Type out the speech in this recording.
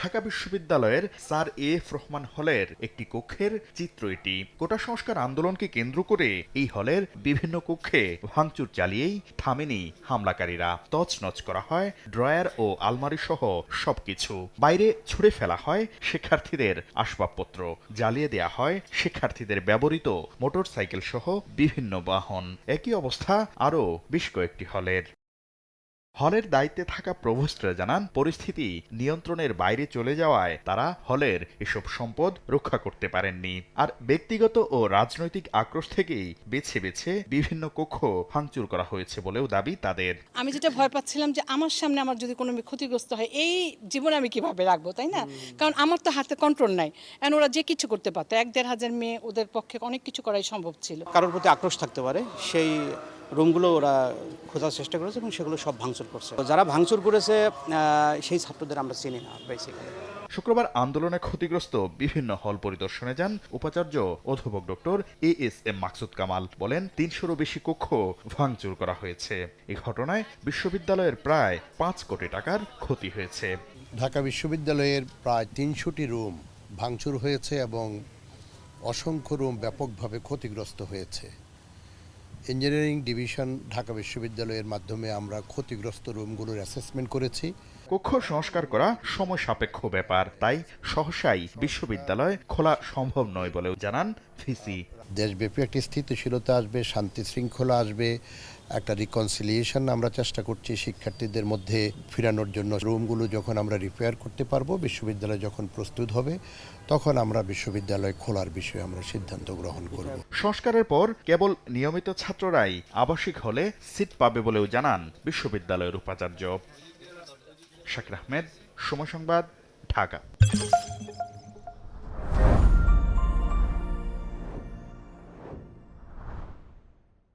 ঢাকা বিশ্ববিদ্যালয়ের sir A F Rahman হলের একটি কক্ষের চিত্র এটি। কোটা সংস্কার আন্দোলনকে কেন্দ্র করে এই হলের বিভিন্ন কক্ষে ভাঙচুর চালিয়েই থামেনি হামলাকারীরা। তছনছ করা হয় ড্রয়ার ও আলমারি সহ সবকিছু। বাইরে ছুড়ে ফেলা হয় শিক্ষার্থীদের আসবাবপত্র। জ্বালিয়ে দেয়া হয় শিক্ষার্থীদের ব্যবহৃত মোটরসাইকেল সহ বিভিন্ন বাহন। একই অবস্থা আরও বেশ কয়েকটি হলের। হলের দায়িত্বে থাকা প্রভোস্টরা জানান পরিস্থিতি নিয়ন্ত্রণের বাইরে চলে যাওয়ায় তারা হলের এসব সম্পদ রক্ষা করতে পারেননি। আর ব্যক্তিগত ও রাজনৈতিক আক্রোশ থেকেই বেছে বেছে বিভিন্ন কক্ষ ভাঙচুর করা হয়েছে বলেও দাবি তাদের। আমি যেটা ভয় পাচ্ছিলাম যে আমার সামনে আমার যদি কোনো ক্ষতিগ্রস্ত হয় এই জীবনে আমি কীভাবে রাখব তাই না? কারণ আমার তো হাতে কন্ট্রোল নাই। এন ওরা যে কিছু করতে পারতো এক দেড় হাজার মেয়ে ওদের পক্ষে অনেক কিছু করাই সম্ভব ছিল। কারোর প্রতি আক্রোশ থাকতে পারে সেই রুমগুলো ওরা খোঁজার চেষ্টা করেছে এবং সেগুলো সব ভাঙচুর করছে। যারা ভাঙচুর করেছে সেই ছাত্রদের আমরা চিনি না বেসিক্যালি শুক্রবার আন্দোলনে ক্ষতিগ্রস্ত বিভিন্ন হল পরিদর্শনে যান উপাচার্য অধ্যাপক doctor A S M Maksud Kamal বলেন তিনশোরও বেশি কক্ষ ভাঙচুর করা হয়েছে। এই ঘটনায় বিশ্ববিদ্যালয়ের প্রায় পাঁচ কোটি টাকার ক্ষতি হয়েছে। ঢাকা বিশ্ববিদ্যালয়ের প্রায় তিনশোটি রুম ভাঙচুর হয়েছে এবং অসংখ্য রুম ব্যাপকভাবে ক্ষতিগ্রস্ত হয়েছে। ইঞ্জিনিয়ারিং ডিভিশন ঢাকা বিশ্ববিদ্যালয়ের মাধ্যমে আমরা ক্ষতিগ্রস্ত রুমগুলোর অ্যাসেসমেন্ট করেছি। কক্ষ সংস্কার করা সময় সাপেক্ষ ব্যাপার, তাই সহসাই বিশ্ববিদ্যালয় খোলা সম্ভব নয় বলেও জানান ভিসি। দেশব্যাপী একটি স্থিতিশীলতা আসবে, শান্তি শৃঙ্খলা আসবে, একটা রিকনসিলিয়েশন আমরা চেষ্টা করছি শিক্ষার্থীদের মধ্যে ফিরানোর জন্য। রুমগুলো যখন আমরা রিপেয়ার করতে পারব, বিশ্ববিদ্যালয় যখন প্রস্তুত হবে, তখন আমরা বিশ্ববিদ্যালয় খোলার বিষয়ে আমরা সিদ্ধান্ত গ্রহণ করব। সংস্কারের পর কেবল নিয়মিত ছাত্ররাই আবাসিক হলে সিট পাবে বলেও জানান বিশ্ববিদ্যালয়ের উপাচার্য। শাকির আহমেদ, সময় সংবাদ, ঢাকা।